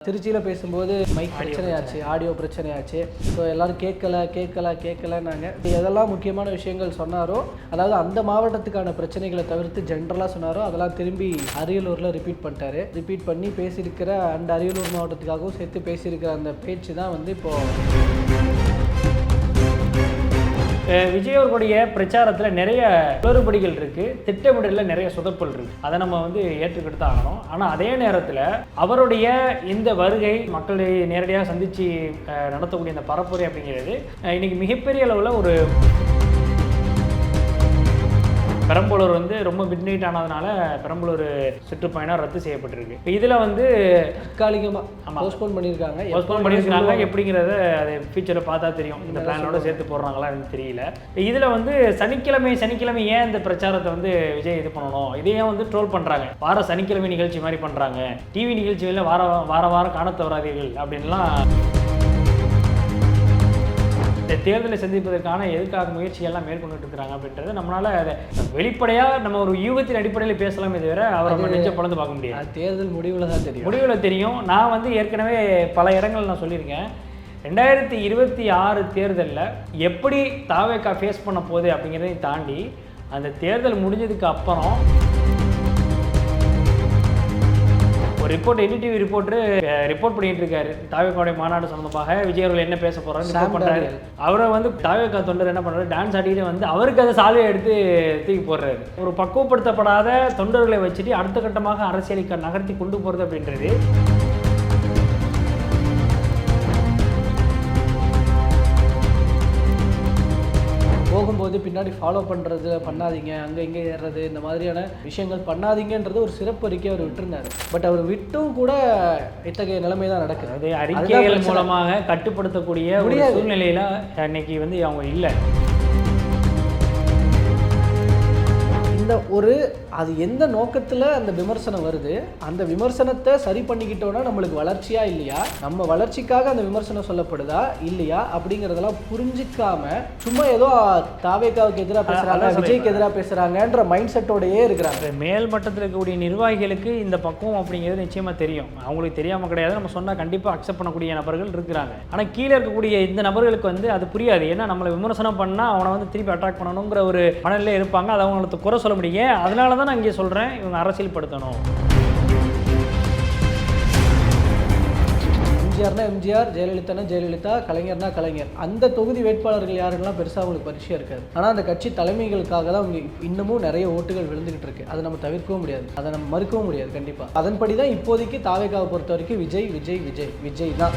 திருச்சியில் பேசும்போது மைக் பிரச்சனையாச்சு ஆடியோ பிரச்சனையாச்சு. ஸோ எல்லாரும் கேட்கல கேட்கல கேட்கலன்னாங்க. எதெல்லாம் முக்கியமான விஷயங்கள் சொன்னாரோ அதாவது அந்த மாவட்டத்துக்கான பிரச்சனைகளை தவிர்த்து ஜென்ரலாக சொன்னாரோ அதெல்லாம் திரும்பி அரியலூரில் ரிப்பீட் பண்ணிட்டாரு. ரிப்பீட் பண்ணி பேசியிருக்கிற அந்த அரியலூர் மாவட்டத்துக்காகவும் சேர்த்து பேசியிருக்கிற அந்த பேச்சு தான் வந்து இப்போ அஹ் விஜய் அவர்களுடைய பிரச்சாரத்தில் நிறைய குளறுபடிகள் இருக்கு. திட்டமிடலில் நிறைய சொதப்பல் இருக்கு. அதை நம்ம வந்து ஏற்றுக்கிட்டு தான் ஆகணும். ஆனால் அதே நேரத்தில் அவருடைய இந்த வருகை மக்களை நேரடியாக சந்தித்து நடத்தக்கூடிய இந்த பரப்புரை அப்படிங்கிறது இன்னைக்கு மிகப்பெரிய அளவில் ஒரு பெரம்பலூர் வந்து ரொம்ப மிட் நைட் ஆனதுனால பெரம்பலூர் சுற்றுப்பயணம் ரத்து செய்யப்பட்டிருக்கு. இப்போ இதில் வந்து தற்காலிகமாக போஸ்ட்போன் பண்ணியிருக்காங்க. போஸ்ட்போன் பண்ணியிருக்காங்க எப்படிங்கிறத அது ஃபியூச்சரை பார்த்தா தெரியும். இந்த பிளானோட சேர்த்து போடுறாங்களா எனக்கு தெரியல. இதில் வந்து சனிக்கிழமை சனிக்கிழமை ஏன் இந்த பிரச்சாரத்தை வந்து விஜய் இது பண்ணணும்? இதை ஏன் வந்து ட்ரோல் பண்ணுறாங்க வார சனிக்கிழமை நிகழ்ச்சி மாதிரி பண்ணுறாங்க டிவி நிகழ்ச்சிகளில் வார வார வாரம் காண தவறாதீர்கள் அப்படின்லாம் இந்த தேர்தலை சந்திப்பதற்கான எதுக்காக முயற்சிகள்லாம் மேற்கொண்டுட்டு இருக்கிறாங்க அப்படின்றது நம்மளால அதை வெளிப்படையாக நம்ம ஒரு யூகத்தின் அடிப்படையில் பேசலாமே தவிர அவரை நம்ம நெஞ்ச பிளந்து பார்க்க முடியாது. தேர்தல் முடிவில் தான் தெரியும். முடிவில் தெரியும். நான் வந்து ஏற்கனவே பல இடங்கள் நான் சொல்லியிருக்கேன். ரெண்டாயிரத்தி இருபத்தி ஆறு தேர்தலில் எப்படி தாவேக்கா ஃபேஸ் பண்ண போகுது அப்படிங்கிறதையும் தாண்டி அந்த தேர்தல் முடிஞ்சதுக்கு அப்புறம் ரிப்போர்ட் என்டிடிவி ரிப்போர்ட்ரு ரிப்போர்ட் பண்ணிட்டு இருக்காரு தாவேக்காவுடைய மாநாடு சம்பந்தமாக விஜய் அவர்கள் என்ன பேச போறாரு ரிப்போர்ட் பண்றாரு. அவரை வந்து தாவேக்கா தொண்டர் என்ன பண்றாரு? டான்ஸ் ஆடிட்டு வந்து அவருக்கு அந்த சாலையை எடுத்து தூக்கி போடுறாரு. ஒரு பக்குவப்படுத்தப்படாத தொண்டர்களை வச்சுட்டு அடுத்த கட்டமாக அரசியலை நகர்த்தி கொண்டு போறது அப்படின்றது. போகும்போது பின்னாடி ஃபாலோ பண்ணுறது பண்ணாதீங்க அங்கே இங்கே ஏறுறது இந்த மாதிரியான விஷயங்கள் பண்ணாதீங்கன்றது ஒரு சிறப்பு அறிக்கை அவர் விட்டுருந்தாரு பட் அவர் விட்டும் கூட இத்தகைய நிலைமை தான் நடக்குது அது அறிக்கைகள். மூலமாக கட்டுப்படுத்தக்கூடிய. சூழ்நிலையில அன்னைக்கு வந்து அவங்க இல்லை இந்த ஒரு அது எந்த நோக்கத்தில் அந்த விமர்சனம் வருது அந்த விமர்சனத்தை சரி பண்ணிக்கிட்டோன்னா நம்மளுக்கு வளர்ச்சியா இல்லையா? நம்ம வளர்ச்சிக்காக அந்த விமர்சனம் சொல்லப்படுதா இல்லையா? அப்படிங்கிறதெல்லாம் புரிஞ்சிக்காம சும்மா ஏதோ தாவேக்காவுக்கு எதிராக சொல்றேன். விஜய்க்கு எதிராக பேசுறாங்கன்ற மைண்ட் செட்டோடயே இருக்கிறாங்க மேல் மட்டத்தில் இருக்கக்கூடிய நிர்வாகிகளுக்கு இந்த பக்குவம் அப்படிங்கிறது நிச்சயமா தெரியும். அவங்களுக்கு தெரியாம கிடையாது. நம்ம சொன்னா கண்டிப்பா அக்செப்ட் பண்ணக்கூடிய நபர்கள் இருக்கிறாங்க. ஆனா கீழே இருக்கக்கூடிய இந்த நபர்களுக்கு வந்து அது புரியாது. ஏன்னா நம்மளை விமர்சனம் பண்ணா அவனை வந்து திருப்பி அட்டாக் பண்ணணுங்கிற ஒரு மனநிலை இருப்பாங்க. அதை அவங்களுக்கு குறை சொல்ல முடியும் அதனால தான் நான் இங்கே சொல்கிறேன் இவங்க அரசியல்படுத்தணும். எம்ஜிஆர்னா எம்ஜிஆர் ஜெயலலிதானா ஜெயலலிதா கலைஞர்னா கலைஞர். அந்த தொகுதி வேட்பாளர்கள் யாருன்னா பெருசாக அவங்களுக்கு பரிசாக இருக்காது. ஆனால் அந்த கட்சி தலைமைகளுக்காக தான் அவங்க இன்னமும் நிறைய ஓட்டுகள் விழுந்துகிட்டு இருக்கு. அதை நம்ம தவிர்க்கவும் முடியாது. அதை நம்ம மறுக்கவும் முடியாது கண்டிப்பாக அதன்படி தான் இப்போதைக்கு தாவேக்காவை பொறுத்த வரைக்கும் விஜய் விஜய் விஜய் விஜய் தான்.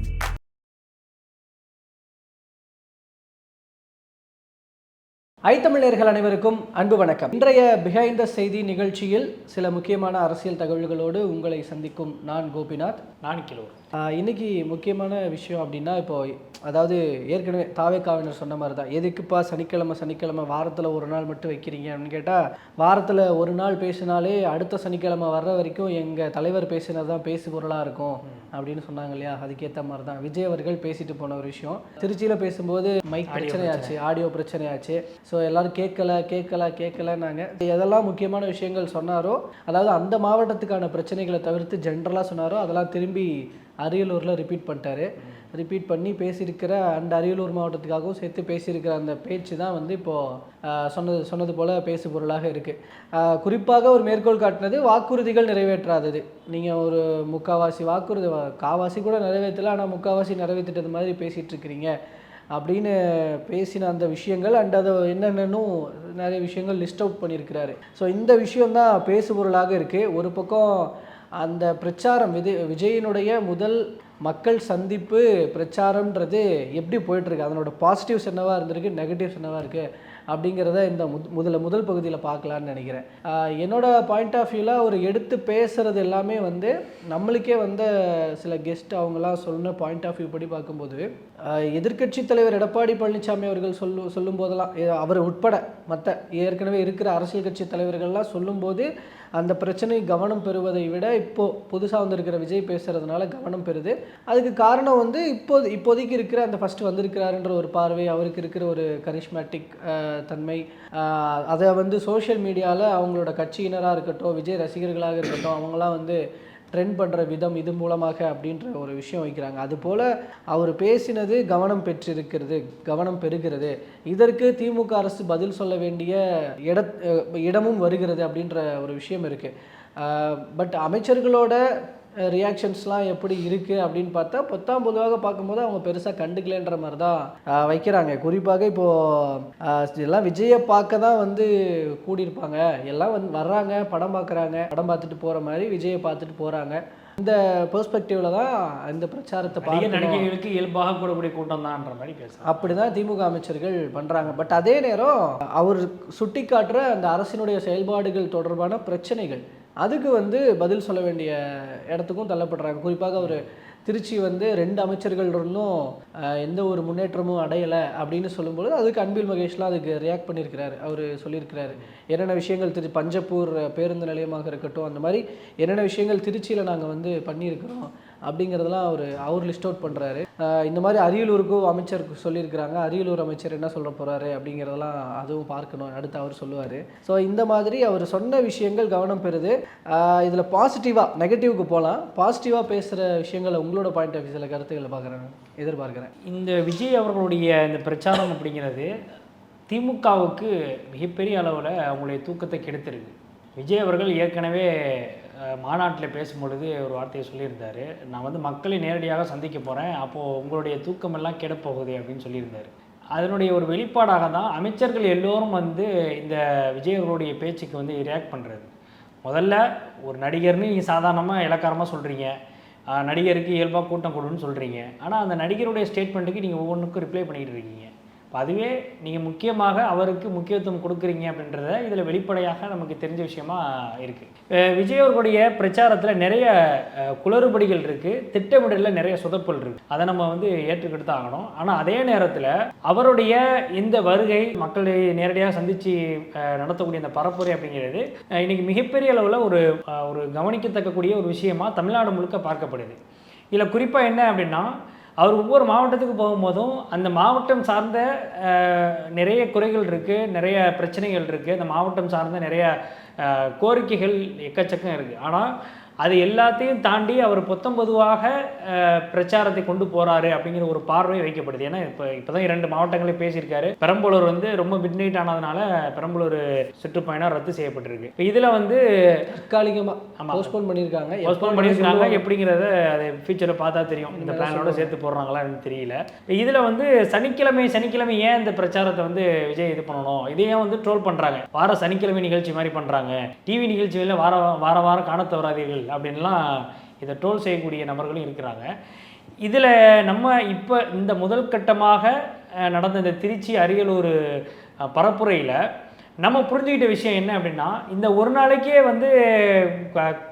ஐத்தமிழர்கள் அனைவருக்கும் அன்பு வணக்கம். இன்றைய பிஹைண்ட் த செய்தி நிகழ்ச்சியில் சில முக்கியமான அரசியல் தகவல்களோடு உங்களை சந்திக்கும் நான் கோபிநாத். நான் கிலோர் ஆஹ் இன்னைக்கு முக்கியமான விஷயம் அப்படின்னா இப்போ அதாவது ஏற்கனவே தாவேக்காவினர் சொன்ன மாதிரி தான் எதுக்குப்பா சனிக்கிழமை சனிக்கிழமை வாரத்தில் ஒரு நாள் மட்டும் வைக்கிறீங்க அப்படின்னு கேட்டால் வாரத்தில் ஒரு நாள் பேசினாலே அடுத்த சனிக்கிழமை வர்ற வரைக்கும் எங்கள் தலைவர் பேசினது தான் பேசு பொருளாக இருக்கும் அப்படின்னு சொன்னாங்க இல்லையா? அதுக்கேற்ற மாதிரி தான். விஜய் அவர்கள் பேசிட்டு போன ஒரு விஷயம். திருச்சியில் பேசும்போது மைக் பிரச்சனையாச்சு ஆடியோ பிரச்சனையாச்சு. ஸோ எல்லாரும் கேட்கல கேட்கல கேட்கலன்னாங்க எதெல்லாம் முக்கியமான விஷயங்கள் சொன்னாரோ அதாவது அந்த மாவட்டத்துக்கான பிரச்சனைகளை தவிர்த்து ஜென்ரலாக சொன்னாரோ அதெல்லாம் திரும்பி அரியலூரில் ரிப்பீட் பண்ணிட்டாரு. ரிப்பீட் பண்ணி பேசியிருக்கிற அந்த அரியலூர் மாவட்டத்துக்காகவும் சேர்த்து பேசியிருக்கிற அந்த பேச்சு தான் வந்து இப்போது சொன்னது சொன்னது போல் பேசு பொருளாக இருக்குது குறிப்பாக ஒரு மேற்கோள் காட்டினது வாக்குறுதிகள் நிறைவேற்றாதது. நீங்கள் ஒரு முக்காவாசி வாக்குறுதி காவாசி கூட நிறைவேற்றல ஆனால் முக்காவாசி நிறைவேற்றிட்டது மாதிரி பேசிகிட்டு இருக்கிறீங்க. அப்படின்னு பேசின அந்த விஷயங்கள் அண்ட் அதை என்னென்னனும் நிறைய விஷயங்கள் லிஸ்ட் அவுட் பண்ணியிருக்கிறாரு. ஸோ இந்த விஷயம்தான் பேசுபொருளாக இருக்குது ஒரு பக்கம் அந்த பிரச்சாரம் விஜய் விஜயினுடைய முதல் மக்கள் சந்திப்பு பிரச்சாரம்ன்றது எப்படி போயிட்டுருக்கு? அதனோட பாசிட்டிவ்ஸ் என்னவாக இருந்திருக்கு? நெகட்டிவ்ஸ் என்னவாக இருக்குது அப்படிங்கிறத இந்த முத் முதல்ல முதல் பகுதியில் பார்க்கலான்னு நினைக்கிறேன். என்னோடய பாயிண்ட் ஆஃப் வியூவில் அவர் எடுத்து பேசுகிறது எல்லாமே வந்து நம்மளுக்கே வந்த சில கெஸ்ட் அவங்களாம் சொன்ன பாயிண்ட் ஆஃப் வியூ படி பார்க்கும்போது எதிர்க்கட்சி தலைவர் எடப்பாடி பழனிசாமி அவர்கள் சொல்லு சொல்லும் போதெல்லாம் அவர் உட்பட மற்ற ஏற்கனவே இருக்கிற அரசியல் கட்சி தலைவர்கள்லாம் சொல்லும்போது அந்த பிரச்சனை கவனம் பெறுவதை விட இப்போது புதுசாக வந்திருக்கிற விஜய் பேசுகிறதுனால கவனம் பெறுது. அதுக்கு காரணம் வந்து இப்போது இப்போதைக்கு இருக்கிற அந்த ஃபர்ஸ்ட் வந்திருக்கிறாருன்ற ஒரு பார்வை அவருக்கு இருக்கிற ஒரு கரிஷ்மேட்டிக் தன்மை அதை வந்து சோஷியல் மீடியாவில் அவங்களோட கட்சியினராக இருக்கட்டும் விஜய் ரசிகர்களாக இருக்கட்டும் அவங்களாம் வந்து ட்ரெண்ட் பண்ணுற விதம் இது மூலமாக அப்படின்ற ஒரு விஷயம் வைக்கிறாங்க. அதுபோல் அவர் பேசினது கவனம் பெற்றிருக்கிறது கவனம் பெறுகிறது. இதற்கு திமுக அரசு பதில் சொல்ல வேண்டிய இட இடமும் வருகிறது அப்படின்ற ஒரு விஷயம் இருக்குது பட் அமைச்சர்களோட ரியாக்ஷன்ஸ்லாம் எப்படி இருக்குது அப்படின்னு பார்த்தா பத்தாம் பொதுவாக பார்க்கும்போது அவங்க பெருசாக கண்டுக்கலன்ற மாதிரி தான் வைக்கிறாங்க. குறிப்பாக இப்போது எல்லாம் விஜயை பார்க்க தான் வந்து கூடியிருப்பாங்க. எல்லாம் வந்து வர்றாங்க படம் பார்க்குறாங்க. படம் பார்த்துட்டு போகிற மாதிரி விஜயை பார்த்துட்டு போகிறாங்க இந்த பெர்ஸ்பெக்டிவில் தான் இந்த பிரச்சாரத்தை பார்க்கணும். நடிகைகளுக்கு இயல்பாக கூடக்கூடிய கூட்டம் தான்ன்ற மாதிரி பேசுகிறேன் அப்படிதான் திமுக அமைச்சர்கள் பண்றாங்க. பட் அதே நேரம் அவர் சுட்டி காட்டுற அந்த அரசினுடைய செயல்பாடுகள் தொடர்பான பிரச்சனைகள் அதுக்கு வந்து பதில் சொல்ல வேண்டிய இடத்துக்கும் தள்ளப்படுறாங்க. குறிப்பாக ஒரு திருச்சி வந்து ரெண்டு அமைச்சர்கள் இருந்தும் எந்த ஒரு முன்னேற்றமும் அடையலை அப்படின்னு சொல்லும்பொழுது அதுக்கு அன்பில் மகேஷ்லாம் அதுக்கு ரியாக்ட் பண்ணியிருக்கிறாரு. அவர் சொல்லியிருக்கிறாரு. என்னென்ன விஷயங்கள் திரு பஞ்சப்பூர் பேருந்து நிலையமாக இருக்கட்டும் அந்த மாதிரி என்னென்ன விஷயங்கள் திருச்சியில் நாங்கள் வந்து பண்ணியிருக்கிறோம் அப்படிங்கிறதெல்லாம் அவர் அவர் லிஸ்ட் அவுட் பண்ணுறாரு இந்த மாதிரி அரியலூருக்கும் அமைச்சர் சொல்லியிருக்கிறாங்க. அரியலூர் அமைச்சர் என்ன சொல்ல போகிறாரு அப்படிங்கிறதெல்லாம் அதுவும் பார்க்கணும். அடுத்து அவர் சொல்லுவார். ஸோ இந்த மாதிரி அவர் சொன்ன விஷயங்கள் கவனம் பெறுது. இதில் பாசிட்டிவாக நெகட்டிவ்க்கு போகலாம் பாசிட்டிவாக பேசுகிற விஷயங்களை உங்களோட பாயிண்ட் ஆஃப் சில கருத்துக்களை பார்க்குறேன். எதிர்பார்க்குறேன். இந்த விஜய் அவர்களுடைய இந்த பிரச்சாரம் அப்படிங்கிறது திமுகவுக்கு மிகப்பெரிய அளவில் அவங்களுடைய தூக்கத்தை கெடுத்திருக்கு. விஜய் அவர்கள் ஏற்கனவே மாநாட்டில் பேசும்பொழுது ஒரு வார்த்தையை சொல்லியிருந்தார். நான் வந்து மக்களை நேரடியாக சந்திக்க போகிறேன் அப்போது உங்களுடைய தூக்கமெல்லாம் கெடப்போகுது அப்படின்னு சொல்லியிருந்தார். அதனுடைய ஒரு வெளிப்பாடாக தான் அமைச்சர்கள் எல்லோரும் வந்து இந்த விஜய் அவர்களுடைய பேச்சுக்கு வந்து ரியாக்ட் பண்ணுறது முதல்ல ஒரு நடிகர்னு நீங்கள் சாதாரணமாக இலக்காரமாக சொல்கிறீங்க நடிகருக்கு இயல்பாக கூட்டம் கொடுன்னு சொல்கிறீங்க ஆனால் அந்த நடிகருடைய ஸ்டேட்மெண்ட்டுக்கு நீங்கள் ஒவ்வொன்றுக்கும் ரிப்ளை பண்ணிகிட்டு இருக்கீங்க. அதுவே நீங்கள் முக்கியமாக அவருக்கு முக்கியத்துவம் கொடுக்குறீங்க அப்படின்றத இதில் வெளிப்படையாக நமக்கு தெரிஞ்ச விஷயமா இருக்குது விஜய் அவர்களுடைய பிரச்சாரத்தில் நிறைய குளறுபடிகள் இருக்குது திட்டமிடலில் நிறைய சொதப்பல் இருக்குது அதை நம்ம வந்து ஏற்றுக்கிட்டு தான் ஆகணும். ஆனால் அதே நேரத்தில் அவருடைய இந்த வருகை மக்களை நேரடியாக சந்தித்து நடத்தக்கூடிய இந்த பரப்புரை அப்படிங்கிறது இன்றைக்கி மிகப்பெரிய அளவில் ஒரு ஒரு கவனிக்கத்தக்கக்கூடிய ஒரு விஷயமா தமிழ்நாடு முழுக்க பார்க்கப்படுது. இதில் குறிப்பாக என்ன அப்படின்னா அவர் ஒவ்வொரு மாவட்டத்துக்கு போகும்போதும் அந்த மாவட்டம் சார்ந்த நிறைய குறைகள் இருக்குது நிறைய பிரச்சனைகள் இருக்குது அந்த மாவட்டம் சார்ந்த நிறைய கோரிக்கைகள் எக்கச்சக்கம் இருக்குது ஆனால் அது எல்லாத்தையும் தாண்டி அவர் பொத்தம் பொதுவாக பிரச்சாரத்தை கொண்டு போறாரு அப்படிங்கிற ஒரு பார்வை வைக்கப்படுது. ஏன்னா இப்போ இப்போதான் இரண்டு மாவட்டங்களே பேசியிருக்காரு. பெரம்பலூர் வந்து ரொம்ப மிட் நைட் ஆனதுனால பெரம்பலூர் சுற்றுப்பயணம் ரத்து செய்யப்பட்டிருக்கு. இப்போ இதில் வந்து தற்காலிகமாக ஆமா. போஸ்ட்போன் பண்ணியிருக்காங்க. போஸ்ட்போன் பண்ணியிருக்காங்க. எப்படிங்கிறத அதை ஃபியூச்சரில் பார்த்தா தெரியும். இந்த பிளானோட சேர்த்து போடுறாங்களா எனக்கு தெரியல. இதில் வந்து சனிக்கிழமை சனிக்கிழமை ஏன் இந்த பிரச்சாரத்தை வந்து விஜய் இது பண்ணணும்? இதை ஏன் வந்து ட்ரோல் பண்ணுறாங்க வார சனிக்கிழமை நிகழ்ச்சி மாதிரி பண்ணுறாங்க டிவி நிகழ்ச்சிகளில் வார வார வாரம் காண தவறாதீர்கள். அப்படின்லாம் இதை ட்ரோல் செய்யக்கூடிய நபர்களும் இருக்கிறாங்க. இதில் நம்ம இப்போ இந்த முதல் கட்டமாக நடந்த இந்த திருச்சி அரியலூர் பரப்புரையில் நம்ம புரிஞ்சுக்கிட்ட விஷயம் என்ன அப்படின்னா இந்த ஒரு நாளைக்கே வந்து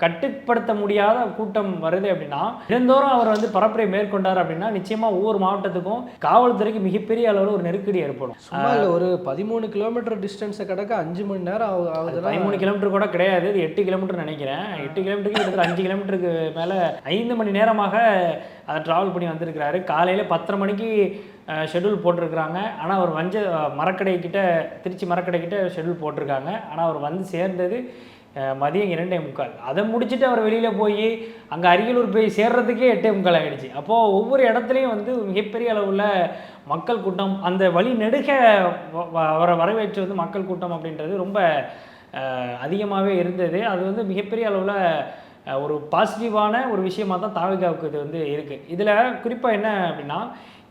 கட்டுப்படுத்த முடியாத கூட்டம் வருது அப்படின்னா தினந்தோறும் அவர் வந்து பரப்புரை மேற்கொண்டார் அப்படின்னா நிச்சயமாக ஒவ்வொரு மாவட்டத்துக்கும் காவல்துறைக்கு மிகப்பெரிய அளவில் ஒரு நெருக்கடி ஏற்படும். ஒரு பதிமூணு கிலோமீட்டர் டிஸ்டன்ஸை கடக்க அஞ்சு மணி நேரம் பதிமூணு கிலோமீட்டர் கூட கிடையாது. இது எட்டு கிலோமீட்டர் நினைக்கிறேன். எட்டு கிலோமீட்டருக்கு கிட்டத்தட்ட அஞ்சு கிலோமீட்டருக்கு மேலே ஐந்து மணி நேரமாக அதை ட்ராவல் பண்ணி வந்திருக்கிறாரு. காலையில் பத்தரை மணிக்கு ஷெட்யூல் போட்டிருக்கிறாங்க. ஆனால் அவர் வஞ்ச மரக்கடைக்கிட்ட திருச்சி மரக்கடை ஷெடியூல் ஷெட்யூல் போட்டிருக்காங்க. ஆனால் அவர் வந்து சேர்ந்தது மதியம் இரண்டே முக்கால். அதை முடிச்சுட்டு அவர் வெளியில் போய் அங்கே அரியலூர் போய் சேர்றதுக்கே எட்டே முக்கால் ஆகிடுச்சு அப்போது ஒவ்வொரு இடத்துலையும் வந்து மிகப்பெரிய அளவில் மக்கள் கூட்டம் அந்த வழி நெடுக வ- அவரை வரவேற்று வந்து மக்கள் கூட்டம் அப்படின்றது ரொம்ப அதிகமாகவே இருந்தது. அது வந்து மிகப்பெரிய அளவில் ஒரு பாசிட்டிவான ஒரு விஷயமாக தான் தாவிகாவுக்கு இது வந்து இருக்குது இதில் குறிப்பாக என்ன அப்படின்னா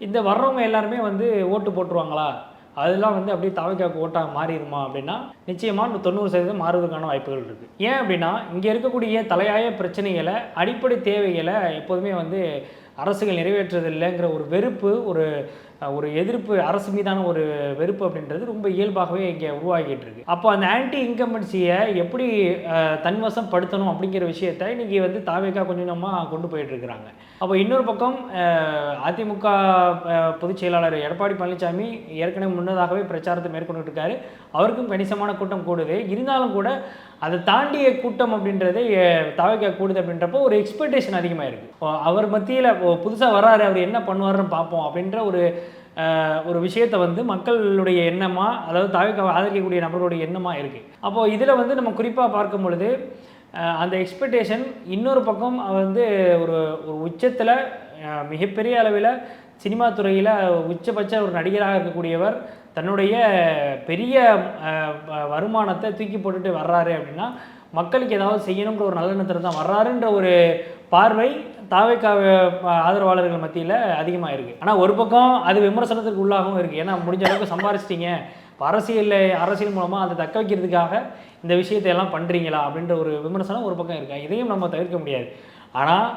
இந்த வர்றவங்க எல்லாருமே வந்து ஓட்டு போட்டுருவாங்களா? அதெல்லாம் வந்து அப்படியே தாவைக்காக்கு ஓட்டாக மாறிடுமா அப்படின்னா நிச்சயமாக தொண்ணூறு சதவீதம் மாறுவதற்கான வாய்ப்புகள் இருக்குது ஏன் அப்படின்னா இங்கே இருக்கக்கூடிய தலையாய பிரச்சனைகளை அடிப்படை தேவைகளை எப்போதுமே வந்து அரசுகள் நிறைவேற்றுறதில்லைங்கிற ஒரு வெறுப்பு ஒரு ஒரு எதிர்ப்பு அரசு மீதான ஒரு வெறுப்பு அப்படின்றது ரொம்ப இயல்பாகவே இங்கே உருவாகிட்டு இருக்கு அப்போ அந்த ஆன்டி இன்கம்பன்சியை எப்படி தன்வசம் படுத்தணும் அப்படிங்கிற விஷயத்தை இன்னைக்கு வந்து தாவேக்கா கொஞ்சம் கொஞ்சமாக கொண்டு போயிட்டு இருக்கிறாங்க அப்போ இன்னொரு பக்கம் அதிமுக பொதுச் செயலாளர் எடப்பாடி பழனிசாமி ஏற்கனவே முன்னதாகவே பிரச்சாரத்தை மேற்கொண்டுட்டு இருக்காரு அவருக்கும் கணிசமான கூட்டம் கூடுது. இருந்தாலும் கூட அதை தாண்டிய கூட்டம் அப்படின்றதே தாவைக்கா கூடுது அப்படின்றப்போ ஒரு எக்ஸ்பெக்டேஷன் அதிகமாக இருக்குது அவர் மத்தியில் புதுசாக வராரு அவர் என்ன பண்ணுவாருன்னு பார்ப்போம் அப்படின்ற ஒரு ஒரு விஷயத்தை வந்து மக்களுடைய எண்ணமாக அதாவது தவிர்க்க ஆதரிக்கக்கூடிய நபர்களுடைய எண்ணமாக இருக்குது அப்போது இதில் வந்து நம்ம குறிப்பாக பார்க்கும் பொழுது அந்த எக்ஸ்பெக்டேஷன் இன்னொரு பக்கம் வந்து ஒரு ஒரு உச்சத்தில் மிகப்பெரிய அளவில் சினிமா துறையில் உச்சபட்ச ஒரு நடிகராக இருக்கக்கூடியவர் தன்னுடைய பெரிய வ- வருமானத்தை தூக்கி போட்டுட்டு வர்றாரு அப்படின்னா மக்களுக்கு ஏதாவது செய்யணுங்கிற ஒரு நல்லெண்ணத்தில் தான் வர்றாருன்ற ஒரு பார்வை தாவைக்கா ஆதரவாளர்கள் மத்தியில் அதிகமாக இருக்குது ஆனால் ஒரு பக்கம் அது விமர்சனத்துக்கு உள்ளாகவும் இருக்குது ஏன்னா முடிஞ்ச அளவுக்கு சம்பாரிச்சிட்டிங்க. இப்போ அரசியலில் அரசியல் மூலமாக அதை தக்க வைக்கிறதுக்காக இந்த விஷயத்தை எல்லாம் பண்ணுறீங்களா அப்படின்ற ஒரு விமர்சனம் ஒரு பக்கம் இருக்குது இதையும் நம்ம தவிர்க்க முடியாது. ஆனால்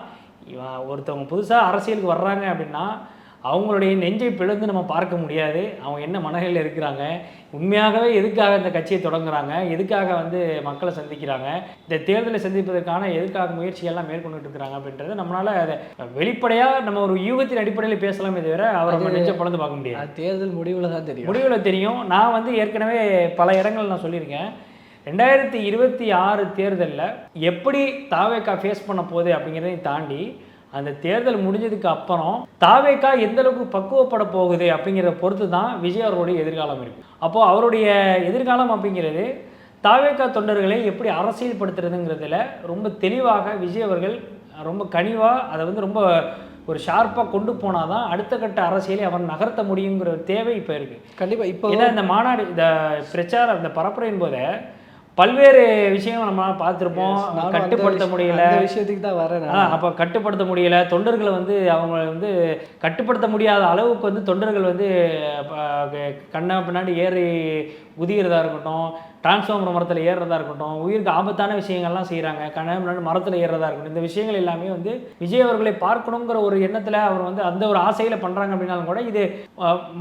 ஒருத்தவங்க புதுசாக அரசியலுக்கு வர்றாங்க அப்படின்னா அவங்களுடைய நெஞ்சை பிளந்து நம்ம பார்க்க முடியாது. அவங்க என்ன மனநிலையில் இருக்கிறாங்க? உண்மையாகவே எதுக்காக இந்த கட்சியை தொடங்குறாங்க? எதுக்காக வந்து மக்களை சந்திக்கிறாங்க? இந்த தேர்தலை சந்திப்பதற்கான எதுக்காக முயற்சியெல்லாம் மேற்கொண்டுட்டு இருக்கிறாங்க அப்படின்றத நம்மளால அதை வெளிப்படையாக நம்ம ஒரு யூகத்தின் அடிப்படையில் பேசலாமே தவிர அவரை நம்ம நெஞ்சை பிளந்து பார்க்க முடியாது. தேர்தல் முடிவில் தான் தெரியும். முடிவில் தெரியும். நான் வந்து ஏற்கனவே பல இடங்கள் நான் சொல்லியிருக்கேன். ரெண்டாயிரத்தி இருபத்தி ஆறு தேர்தலில் எப்படி தாவேக்கா ஃபேஸ் பண்ண போகுது அப்படிங்கிறதையும் தாண்டி அந்த தேர்தல் முடிஞ்சதுக்கு அப்புறம் தாவேக்கா எந்த அளவுக்கு பக்குவப்பட போகுது அப்படிங்கிறத பொறுத்து தான் விஜய் அவர்களுடைய எதிர்காலம் இருக்குது அப்போது அவருடைய எதிர்காலம் அப்படிங்கிறது தாவேக்கா தொண்டர்களை எப்படி அரசியல்படுத்துறதுங்கிறதுல ரொம்ப தெளிவாக விஜய் அவர்கள் ரொம்ப கனிவாக அதை வந்து ரொம்ப ஒரு ஷார்ப்பாக கொண்டு போனால் தான் அடுத்த கட்ட அரசியலை அவன் நகர்த்த முடியுங்கிற தேவை இப்போ இருக்குது கண்டிப்பா இப்போ ஏன்னா இந்த மாநாடு இந்த பிரச்சாரம் இந்த பரப்புரையின் போது பல்வேறு விஷயங்கள் நம்ம பார்த்துருப்போம். கட்டுப்படுத்த விஷயம்- முடியல. விஷயத்துக்கு தான் வரேன் அப்போ கட்டுப்படுத்த முடியல. தொண்டர்களை வந்து அவங்க வந்து கட்டுப்படுத்த முடியாத அளவுக்கு வந்து தொண்டர்கள் வந்து கண்ணா பின்னாடி ஏறி குதிக்கிறதா இருக்கட்டும் டிரான்ஸ்ஃபார்மர் மரத்தில் ஏறுறதா இருக்கட்டும் உயிருக்கு ஆபத்தான விஷயங்கள்லாம் செய்கிறாங்க கண்ணா பின்னாடி மரத்தில் ஏறுறதா இருக்கட்டும் இந்த விஷயங்கள் எல்லாமே வந்து விஜய் அவர்களை பார்க்கணுங்கிற ஒரு எண்ணத்தில் அவர் வந்து அந்த ஒரு ஆசையில் பண்ணுறாங்க அப்படின்னாலும் கூட இது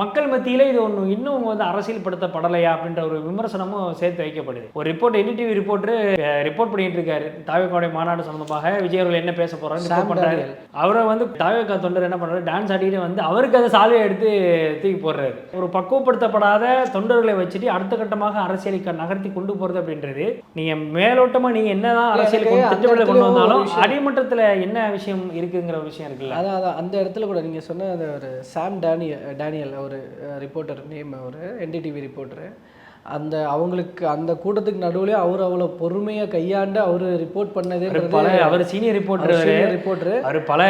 மக்கள் மத்தியில் இது ஒன்று இன்னும் வந்து அரசியல்படுத்தப்படலையா அப்படின்ற ஒரு விமர்சனமும் சேர்த்து வைக்கப்படுது. ஒரு ரிப்போர்ட் என்டிடிவி ரிப்போர்ட்ரு ரிப்போர்ட் பண்ணிட்டு இருக்காரு தாவேக்காவுடைய மாநாடு சம்பந்தமாக. விஜய் அவர்கள் என்ன பேச பண்றாரு. டேனியல். அவரை வந்து தாவேக்கா தொண்டர் என்ன பண்றாரு டான்ஸ் ஆடிட்டு வந்து அவருக்கு அந்த சால்வையை எடுத்து தூக்கி போடுறாரு. ஒரு பக்குவப்படுத்தப்படாத தொண்டர்களை வச்சுட்டு அடுத்த கட்டமாக அரசியலுக்கு நகர்த்தி கொண்டு போறது அப்படின்றது நீங்க மேலோட்டமா நீங்க என்னதான் அரசியல் எனக்கு கொண்டு ஒரு வந்தாலும் அடிமட்டத்துல என்ன விஷயம் இருக்குங்கிற ஒரு விஷயம் இருக்குல்ல? அதான் அதான். அந்த இடத்துல கூட நீங்கள் சொன்ன அந்த ஒரு சாம் டேனியல் டேனியல் ஒரு ரிப்போர்ட்டர் நேம் அவர் என்டிடிவி ரிப்போர்ட்டரு அந்த அவங்களுக்கு அந்த கூட்டத்துக்கு நடுவுலயே அவர் அவ்வளோ பொறுமையாக கையாண்டு அவர் ரிப்போர்ட் பண்ணதே பல அவர் சீனியர் ரிப்போர்ட்டர் ரிப்போர்ட்டரு அவர். பல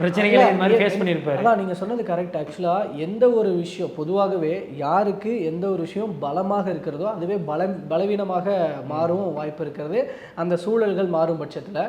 பிரச்சனைகளை இந்த மாதிரி ஃபேஸ் பண்ணியிருப்பாரு. அதான் நீங்கள் சொன்னது கரெக்ட் ஆக்சுவலாக எந்த ஒரு விஷயம் பொதுவாகவே யாருக்கு எந்த ஒரு விஷயம் பலமாக இருக்கிறதோ அதுவே பலம் பலவீனமாக மாறும் வாய்ப்பு இருக்கிறது. அந்த சூழல்கள் மாறும் பட்சத்தில்.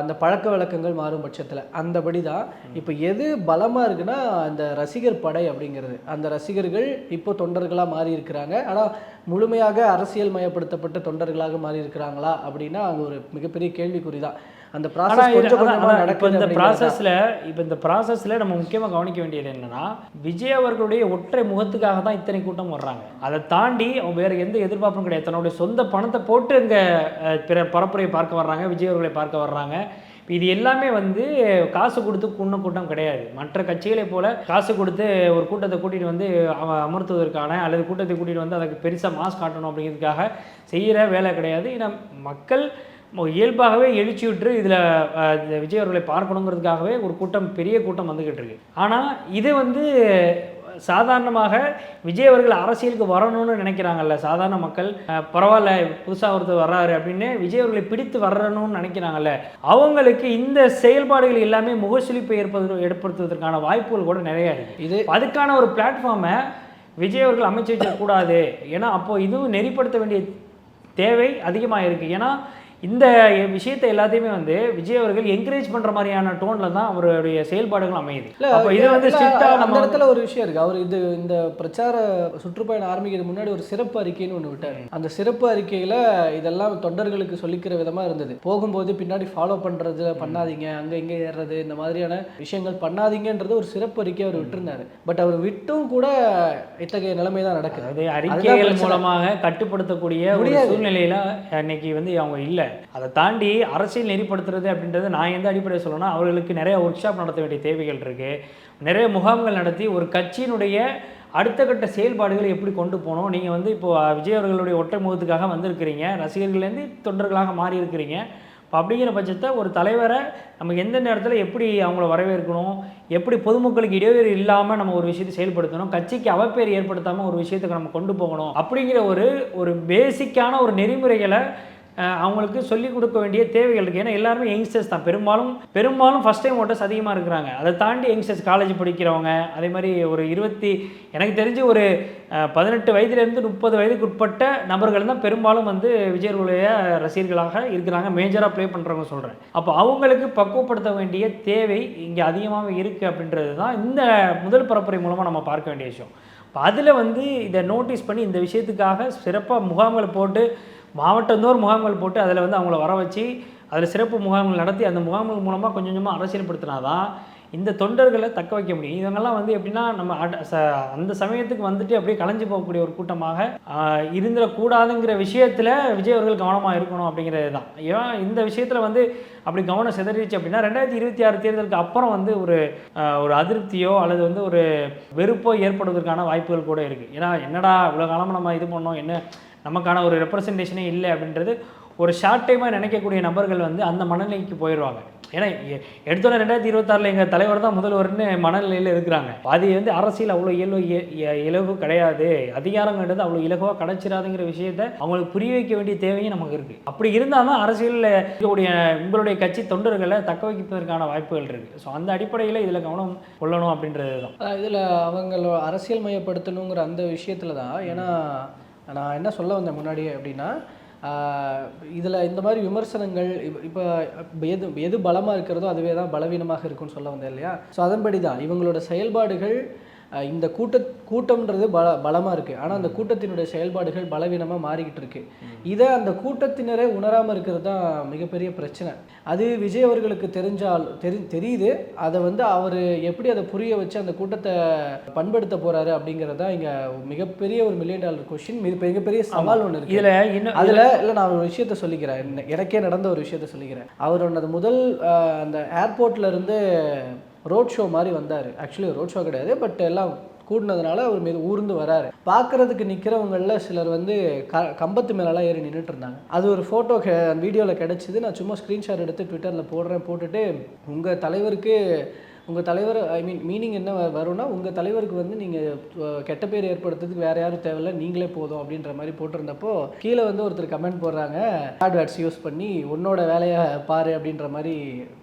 அந்த பழக்க வழக்கங்கள் மாறும் பட்சத்தில். அந்தபடி தான் இப்போ எது பலமாக இருக்குன்னா அந்த ரசிகர் படை அப்படிங்கிறது. அந்த ரசிகர்கள் இப்போ தொண்டர்களாக மாறி இருக்கிறாங்க ஆனால் முழுமையாக அரசியல் மயப்படுத்தப்பட்ட தொண்டர்களாக மாறி இருக்கிறாங்களா அப்படின்னா அங்கே ஒரு மிகப்பெரிய கேள்விக்குறி தான். அந்த ப்ராசஸ் கொஞ்சம் கொஞ்சமாக இந்த. ப்ராசஸ்ல இப்போ இந்த ப்ராசஸ்ல நம்ம முக்கியமா கவனிக்க வேண்டியது என்னன்னா விஜய் அவர்களுடைய ஒற்றை முகத்துக்காக தான் இத்தனை கூட்டம் வர்றாங்க. அதை தாண்டி அவங்க வேற எந்த எதிர்பார்ப்பும் கிடையாது. தன்னுடைய சொந்த பணத்தை போட்டு இங்க பிற பரப்புரையை பார்க்க வர்றாங்க விஜய் அவர்களை பார்க்க வர்றாங்க. இது எல்லாமே வந்து காசு கொடுத்து கூண்ண கூட்டம் கிடையாது. மற்ற கட்சிகளை போல காசு கொடுத்து ஒரு கூட்டத்தை கூட்டிட்டு வந்து அமர்த்துவதற்கான அல்லது கூட்டத்தை கூட்டிட்டு வந்து அதுக்கு பெருசா மாஸ் காட்டணும் அப்படிங்கிறதுக்காக செய்யற வேலை கிடையாது. ஏன்னா மக்கள் இயல்பாகவே எழுச்சியுற்று இதில் இந்த விஜய் அவர்களை பார்க்கணுங்கிறதுக்காகவே ஒரு கூட்டம் பெரிய கூட்டம் வந்துக்கிட்டு இருக்கு. ஆனால் இது வந்து சாதாரணமாக விஜய் அவர்கள் அரசியலுக்கு வரணும்னு நினைக்கிறாங்கல்ல சாதாரண மக்கள். பரவாயில்ல புதுசாக ஒருத்தர் வர்றாரு அப்படின்னு விஜய் அவர்களை பிடித்து வரணும்னு நினைக்கிறாங்கல்ல அவங்களுக்கு இந்த செயல்பாடுகள் எல்லாமே முகசுளிப்பை ஏற்பது ஏற்படுத்துவதற்கான வாய்ப்புகள் கூட நிறைய இருக்கு. இது அதுக்கான ஒரு பிளாட்ஃபார்மை விஜய் அவர்கள் அமைச்சு வைக்கக்கூடாது. ஏன்னா அப்போ இதுவும் நெறிப்படுத்த வேண்டிய தேவை அதிகமாக இருக்குது ஏன்னா இந்த விஷயத்தை எல்லாத்தையுமே வந்து விஜய் அவர்கள் என்கரேஜ் பண்ற மாதிரியான டோன்ல தான் அவருடைய செயல்பாடுகள் அமையுது. அப்போ இதை வந்து நம்ம இடத்துல ஒரு விஷயம் இருக்கு. அவர் இது இந்த பிரச்சார சுற்றுப்பயணம் ஆரம்பிக்கிறதுக்கு முன்னாடி ஒரு சிறப்பு அறிக்கைன்னு ஒன்று விட்டார். அந்த சிறப்பு அறிக்கையில இதெல்லாம் தொண்டர்களுக்கு சொல்லிக்கிற விதமா இருந்தது. போகும்போது பின்னாடி ஃபாலோ பண்றது பண்ணாதீங்க அங்க இங்க ஏறுறது இந்த மாதிரியான விஷயங்கள் பண்ணாதீங்கன்றது ஒரு சிறப்பு அறிக்கை அவர் விட்டிருந்தாரு. பட் அவர் விட்டும் கூட இத்தகைய நிலைமை தான் நடக்குது. அதாவது அறிக்கைகள். மூலமாக கட்டுப்படுத்தக்கூடிய. சூழ்நிலையில இன்னைக்கு வந்து அவங்க இல்லை. அதை தாண்டி அரசியல் நெறிப்படுத்துறது அப்படின்றது நான் எந்த அடிப்படையில் சொல்லணும்னா அவர்களுக்கு நிறைய ஒர்க் ஷாப் நடத்த வேண்டிய தேவைகள் இருக்குது நிறைய முகாம்கள் நடத்தி ஒரு கட்சியினுடைய அடுத்த கட்ட செயல்பாடுகளை எப்படி கொண்டு போகணும்? நீங்கள் வந்து இப்போ விஜய் அவர்களுடைய ஒற்றை முகத்துக்காக வந்திருக்கிறீங்க. ரசிகர்கள்லேருந்து தொண்டர்களாக மாறி இருக்கிறீங்க இப்போ அப்படிங்கிற பட்சத்தை ஒரு தலைவரை நம்ம எந்த நேரத்தில் எப்படி அவங்கள வரவேற்கணும்? எப்படி பொதுமக்களுக்கு இடையூறு இல்லாமல் நம்ம ஒரு விஷயத்தை செயல்படுத்தணும்? கட்சிக்கு அவப்பேர் ஏற்படுத்தாமல் ஒரு விஷயத்துக்கு நம்ம கொண்டு போகணும்? அப்படிங்கிற ஒரு ஒரு பேசிக்கான ஒரு நெறிமுறைகளை அவங்களுக்கு சொல்லிக் கொடுக்க வேண்டிய தேவைகள் இருக்குது ஏன்னா எல்லாருமே யங்ஸ்டர்ஸ் தான். பெரும்பாலும் பெரும்பாலும் ஃபஸ்ட் டைம் ஓட்டர்ஸ் அதிகமாக இருக்கிறாங்க. அதை தாண்டி யங்ஸ்டர்ஸ் காலேஜ் படிக்கிறவங்க அதே மாதிரி ஒரு இருபத்தி எனக்கு தெரிஞ்சு ஒரு பதினெட்டு வயதுலேருந்து முப்பது வயதுக்கு உட்பட்ட நபர்கள் தான் பெரும்பாலும் வந்து விஜயர்களுடைய ரசிகர்களாக இருக்கிறாங்க. மேஜராக ப்ளே பண்ணுறவங்க சொல்கிறேன் அப்போ அவங்களுக்கு பக்குவப்படுத்த வேண்டிய தேவை இங்கே அதிகமாக இருக்குது அப்படின்றது தான் இந்த முதல் பரப்புரை மூலமாக நம்ம பார்க்க வேண்டிய விஷயம். இப்போ அதில் வந்து இதை நோட்டீஸ் பண்ணி இந்த விஷயத்துக்காக சிறப்பாக முகாம்களை போட்டு மாவட்டந்தோறும் முகாம்கள் போட்டு அதில் வந்து அவங்கள வர வச்சு அதில் சிறப்பு முகாம்கள் நடத்தி அந்த முகாம்கள் மூலமாக கொஞ்சம் கொஞ்சமாக அரசியல்படுத்தினாதான் இந்த தொண்டர்களை தக்க வைக்க முடியும். இவங்கெல்லாம் வந்து எப்படின்னா நம்ம அட- ச- அந்த சமயத்துக்கு வந்துட்டு அப்படியே கலைஞ்சு போகக்கூடிய ஒரு கூட்டமாக இருந்துடக்கூடாதுங்கிற விஷயத்தில் விஜய் அவர்கள் கவனமாக இருக்கணும் அப்படிங்கிறது தான். ஏன் இந்த விஷயத்தில் வந்து அப்படி கவனம் சிதறிச்சு அப்படின்னா ரெண்டாயிரத்தி இருபத்தி ஆறு தேர்தலுக்கு அப்புறம் வந்து ஒரு ஒரு அதிருப்தியோ அல்லது வந்து ஒரு வெறுப்போ ஏற்படுவதற்கான வாய்ப்புகள் கூட இருக்குது ஏன்னா என்னடா இவ்வளோ காலமாக நம்ம இது பண்ணோம் என்ன நமக்கான ஒரு ரெப்ரசன்டேஷனே இல்லை அப்படின்றது ஒரு ஷார்ட் டைமாக நினைக்கக்கூடிய நபர்கள் வந்து அந்த மனநிலைக்கு போயிடுவாங்க. ஏன்னா எ- எடுத்தோன்னே ரெண்டாயிரத்தி இருபத்தாறில் எங்கள் தலைவர் தான் முதல்வர்னு மனநிலையில் இருக்கிறாங்க. அது வந்து அரசியல் அவ்வளோ இயல்பு இலவு கிடையாது. அதிகாரங்கிறது அவ்வளோ இலகுவாக கிடைச்சிடாதுங்கிற விஷயத்தை அவங்களுக்கு புரிய வைக்க வேண்டிய தேவையும் நமக்கு இருக்குது அப்படி இருந்தால் தான் அரசியலில் இருக்கக்கூடிய உங்களுடைய கட்சி தொண்டர்களை தக்க வைப்பதற்கான வாய்ப்புகள் இருக்குது ஸோ அந்த அடிப்படையில் இதில் கவனம் கொள்ளணும் அப்படின்றது தான் இதில் அவங்கள அரசியல் மையப்படுத்தணுங்கிற அந்த விஷயத்தில் தான் ஏன்னா நான் என்ன சொல்ல வந்தேன் முன்னாடியே அப்படின்னா இதில் இந்த மாதிரி விமர்சனங்கள் இப்போ எது எது பலமாக இருக்கிறதோ அதுவே தான் பலவீனமாக இருக்கும்னு சொல்ல வந்தேன் இல்லையா? ஸோ அதன்படி தான் இவங்களோட செயல்பாடுகள் இந்த கூட்ட கூட்டம்ன்றது பல பலமாக இருக்குது ஆனால் அந்த கூட்டத்தினுடைய செயல்பாடுகள் பலவீனமாக மாறிக்கிட்டு இருக்கு. இதை அந்த கூட்டத்தினரே உணராமல் இருக்கிறது தான் மிகப்பெரிய பிரச்சனை. அது விஜய் அவர்களுக்கு தெரிஞ்சால் தெரி தெரியுது. அதை வந்து அவர் எப்படி அதை புரிய வச்சு அந்த கூட்டத்தை பண்படுத்த போறாரு அப்படிங்கிறது தான் இங்கே மிகப்பெரிய ஒரு மில்லியன் டாலர் கொஷின் மிகப்பெரிய சவால் ஒன்று இருக்கு. இதில் இன்னும் அதில் இல்லை நான் ஒரு விஷயத்த சொல்லிக்கிறேன். எனக்கே நடந்த ஒரு விஷயத்த சொல்லிக்கிறேன். அவர் அந்த முதல் அந்த ஏர்போர்ட்ல இருந்து ரோட் ஷோ மாதிரி வந்தார். ஆக்சுவலி ரோட் ஷோ கிடையாது பட் எல்லாம் கூடினதுனால அவர் மீது ஊர்ந்து வராரு. பார்க்கறதுக்கு நிற்கிறவங்களில் சிலர் வந்து க கம்பத்து மேலெல்லாம் ஏறி நின்றுட்டு இருந்தாங்க அது ஒரு ஃபோட்டோ வீடியோவில் கிடச்சிது. நான் சும்மா ஸ்க்ரீன்ஷாட் எடுத்து ட்விட்டரில் போடுறேன் போட்டுட்டு உங்கள் தலைவருக்கு உங்கள் தலைவர் ஐ மீன் மீனிங் என்ன வ- வரும்னா உங்கள் தலைவருக்கு வந்து நீங்கள் கெட்ட பேர் ஏற்படுத்துறதுக்கு வேறு யாரும் தேவையில்ல நீங்களே போதும் அப்படின்ற மாதிரி போட்டிருந்தப்போ கீழே வந்து ஒருத்தர் கமெண்ட் போடுறாங்க ஆட் யூஸ் பண்ணி உன்னோட வேலையை பாரு அப்படின்ற மாதிரி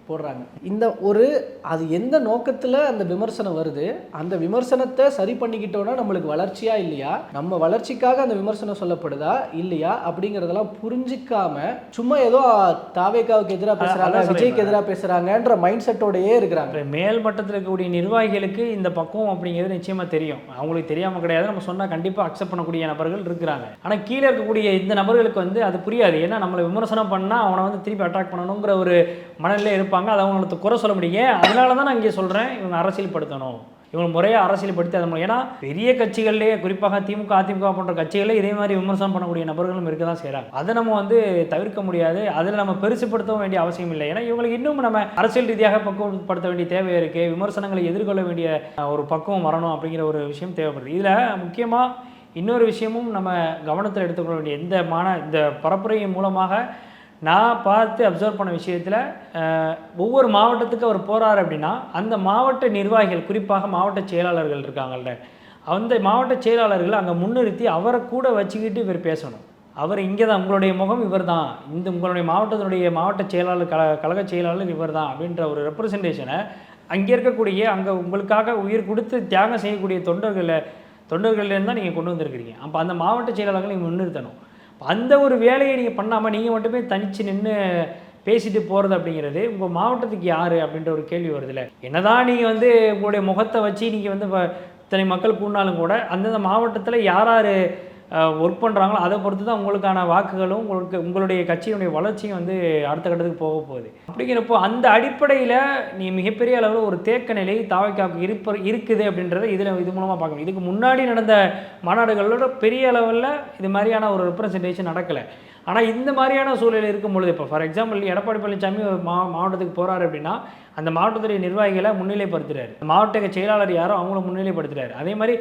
போடுறாங்க. இந்த ஒரு அது எந்த நோக்கத்தில் அந்த விமர்சனம் வருது? அந்த விமர்சனத்தை சரி பண்ணிக்கிட்டோன்னா நம்மளுக்கு வளர்ச்சியா இல்லையா? நம்ம வளர்ச்சிக்காக அந்த விமர்சனம் சொல்லப்படுதா? இல்லையா? அப்படிங்கிறதெல்லாம் புரிஞ்சிக்காம சும்மா ஏதோ தாவேக்காவுக்கு எதிராக சொல்றேன். விஜய்க்கு எதிராக பேசுகிறாங்கன்ற மைண்ட் செட்டோடயே இருக்கிறாங்க. மேல் மட்டத்தில் இருக்கக்கூடிய நிர்வாகிகளுக்கு இந்த பக்குவம் அப்படிங்கிறது நிச்சயமாக தெரியும். அவங்களுக்கு தெரியாமல் கிடையாது. நம்ம சொன்னால் கண்டிப்பாக அக்செப்ட் பண்ணக்கூடிய நபர்கள் இருக்கிறாங்க. ஆனால் கீழே இருக்கக்கூடிய இந்த நபர்களுக்கு வந்து அது புரியாது. ஏன்னா நம்மளை விமர்சனம் பண்ணால் அவனை வந்து திருப்பி அட்டாக் பண்ணணுங்கிற ஒரு மனநிலை இருப்பாங்க அதை அவங்களுக்கு குறை சொல்ல முடியும் அதனால தான் நான் இங்கே சொல்கிறேன் இவங்க அரசியல்படுத்தணும். இவங்க முறையாக அரசியல்படுத்தி அதை மூலம் ஏன்னா பெரிய கட்சிகள்லேயே குறிப்பாக திமுக அதிமுக போன்ற கட்சிகளே இதே மாதிரி விமர்சனம் பண்ணக்கூடிய நபர்களும் இருக்க தான் செய்கிறாங்க அதை நம்ம வந்து தவிர்க்க முடியாது. அதில் நம்ம பெருசுப்படுத்தவும் வேண்டிய அவசியம் இல்லை. ஏன்னா இவங்களுக்கு இன்னும் நம்ம அரசியல் ரீதியாக பக்குவப்படுத்த வேண்டிய தேவை இருக்குது விமர்சனங்களை எதிர்கொள்ள வேண்டிய ஒரு பக்குவம் வரணும் அப்படிங்கிற ஒரு விஷயம் தேவைப்படுது. இதில் முக்கியமாக இன்னொரு விஷயமும் நம்ம கவனத்தில் எடுத்துக்கொள்ள வேண்டிய இந்த மாண இந்த பரப்புரையின் மூலமாக நான் பார்த்து அப்சர்வ் பண்ண விஷயத்தில் ஒவ்வொரு மாவட்டத்துக்கு அவர் போகிறார் அப்படின்னா அந்த மாவட்ட நிர்வாகிகள் குறிப்பாக மாவட்ட செயலாளர்கள் இருக்காங்கல்ல அந்த மாவட்ட செயலாளர்கள் அங்கே முன்னிறுத்தி அவரை கூட வச்சுக்கிட்டு இவர் பேசணும். அவர் இங்கே தான் உங்களுடைய முகம் இவர் தான் இந்த உங்களுடைய மாவட்டத்தினுடைய மாவட்ட செயலாளர் கல கழக செயலாளர் இவர் தான் அப்படின்ற ஒரு ரெப்ரசன்டேஷனை அங்கே இருக்கக்கூடிய அங்கே உங்களுக்காக உயிர் கொடுத்து தியாகம் செய்யக்கூடிய தொண்டர்களை தொண்டர்கள்லேருந்து தான் நீங்கள் கொண்டு வந்திருக்கிறீங்க. அப்போ அந்த மாவட்ட செயலாளர்களை நீங்கள் முன்னிறுத்தணும். அந்த ஒரு வேலையை நீங்கள் பண்ணாமல் நீங்கள் மட்டுமே தனித்து நின்று பேசிட்டு போகிறது அப்படிங்கிறது உங்கள் மாவட்டத்துக்கு யார் அப்படின்ற ஒரு கேள்வி வருதுல்ல. என்னதான் நீங்கள் வந்து உங்களுடைய முகத்தை வச்சு நீங்கள் வந்து இத்தனை மக்கள் கூடினாலும் கூட அந்தந்த மாவட்டத்தில் யார் யார் ஒர்க் பண்ணுறாங்களோ அதை பொறுத்து தான் உங்களுக்கான வாக்குகளும் உங்களுக்கு உங்களுடைய கட்சியினுடைய வளர்ச்சியும் வந்து அடுத்த கட்டத்துக்கு போக போகுது. அப்படிங்கிறப்போ அந்த அடிப்படையில் நீ மிகப்பெரிய அளவில் ஒரு தேக்க நிலை தாவைக்காவுக்கு இருப்ப இருக்குது அப்படின்றத இதில் இது மூலமாக பார்க்கணும் இதுக்கு முன்னாடி நடந்த மாநாடுகளோட பெரிய அளவில் இது மாதிரியான ஒரு ரெப்ரசன்டேஷன் நடக்கலை. ஆனால் இந்த மாதிரியான சூழல் இருக்கும் பொழுது இப்போ ஃபார் எக்ஸாம்பிள் எடப்பாடி பழனிசாமி மா மாவட்டத்துக்கு போகிறாரு அப்படின்னா அந்த மாவட்டத்துடைய நிர்வாகிகளை முன்னிலைப்படுத்துறாரு. மாவட்ட செயலாளர் யாரோ அவங்கள முன்னிலைப்படுத்துறாரு. அதே மாதிரி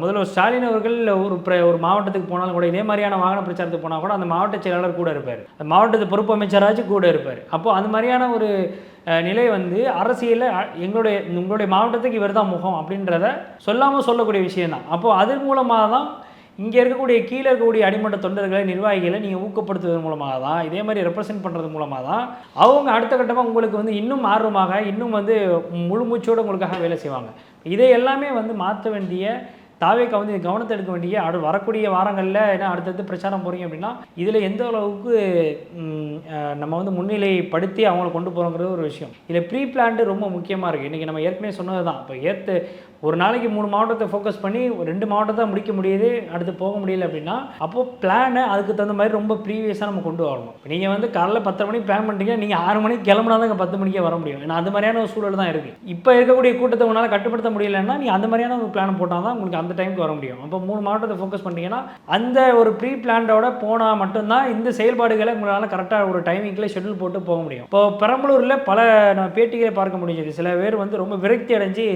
முதல்வர் ஸ்டாலின் அவர்கள் ஒரு ஒரு மாவட்டத்துக்கு போனாலும் கூட இதே மாதிரியான வாகன பிரச்சாரத்துக்கு போனால் கூட அந்த மாவட்ட செயலாளர் கூட இருப்பார். அந்த மாவட்டத்து பொறுப்பு அமைச்சராச்சும் கூட இருப்பார். அப்போது அந்த மாதிரியான ஒரு நிலை வந்து அரசியலில் எங்களுடைய உங்களுடைய மாவட்டத்துக்கு இவர் தான் முகம் அப்படின்றத சொல்லாமல் சொல்லக்கூடிய விஷயந்தான் அப்போது அது மூலமாக தான் இங்கே இருக்கக்கூடிய கீழே இருக்கக்கூடிய அடிமட்ட தொண்டர்களை நிர்வாகிகளை நீங்கள் ஊக்கப்படுத்துவதன் மூலமாக தான் இதே மாதிரி ரெப்ரசென்ட் பண்ணுறது மூலமாக தான் அவங்க அடுத்த கட்டமாக உங்களுக்கு வந்து இன்னும் ஆர்வமாக இன்னும் வந்து முழு மூச்சோடு உங்களுக்காக வேலை செய்வாங்க. இதை எல்லாமே வந்து மாற்ற வேண்டிய தாவேக்கா வந்து கவனத்தை எடுக்க வேண்டிய அடு வரக்கூடிய வாரங்களில் ஏன்னா அடுத்தடுத்து பிரச்சாரம் போகிறீங்க அப்படின்னா இதில் எந்த அளவுக்கு நம்ம வந்து முன்னிலைப்படுத்தி அவங்கள கொண்டு போகிறோங்கிறது ஒரு விஷயம். இதில் ப்ரீ பிளான்டு ரொம்ப முக்கியமாக இருக்குது இன்றைக்கி நம்ம ஏற்கனவே சொன்னது தான் இப்போ ஏற்று ஒரு நாளைக்கு மூணு மாவட்டத்தை ஃபோக்கஸ் பண்ணி ரெண்டு மாவட்டத்தை முடிக்க முடியுது அடுத்து போக முடியல அப்படின்னா அப்போது பிளானை அதுக்கு தகுந்த மாதிரி ரொம்ப ப்ரீவியஸாக நம்ம கொண்டு வரணும். நீங்கள் வந்து காலைல பத்தரை மணிக்கு பிளான் பண்ணிட்டீங்க நீங்கள் ஆறு மணிக்கு கிளம்புனா தான் பத்து மணிக்கே வர முடியும். ஏன்னா அது மாதிரியான ஒரு சூழல் தான் இருக்குது இப்போ இருக்கக்கூடிய கூட்டத்தை உங்களால் கட்டுப்படுத்த முடியலன்னா நீ அந்த மாதிரியான ஒரு பிளான் போட்டால் தான் உங்களுக்கு அந்த டைமுக்கு வர முடியும். அப்போ மூணு மாவட்டத்தை ஃபோக்கஸ் பண்ணிட்டீங்கன்னா அந்த ஒரு ப்ரீ பிளான்டோட போனால் மட்டும்தான் இந்த செயல்பாடுகளை உங்களால் கரெக்டாக ஒரு டைமிங்கில் ஷெட்யூல் போட்டு போக முடியும். இப்போ பெரம்பலூரில் பல நம்ம பேட்டிகளை பார்க்க முடிஞ்சது. சில பேர் வந்து ரொம்ப விரக்தி அடைஞ்சு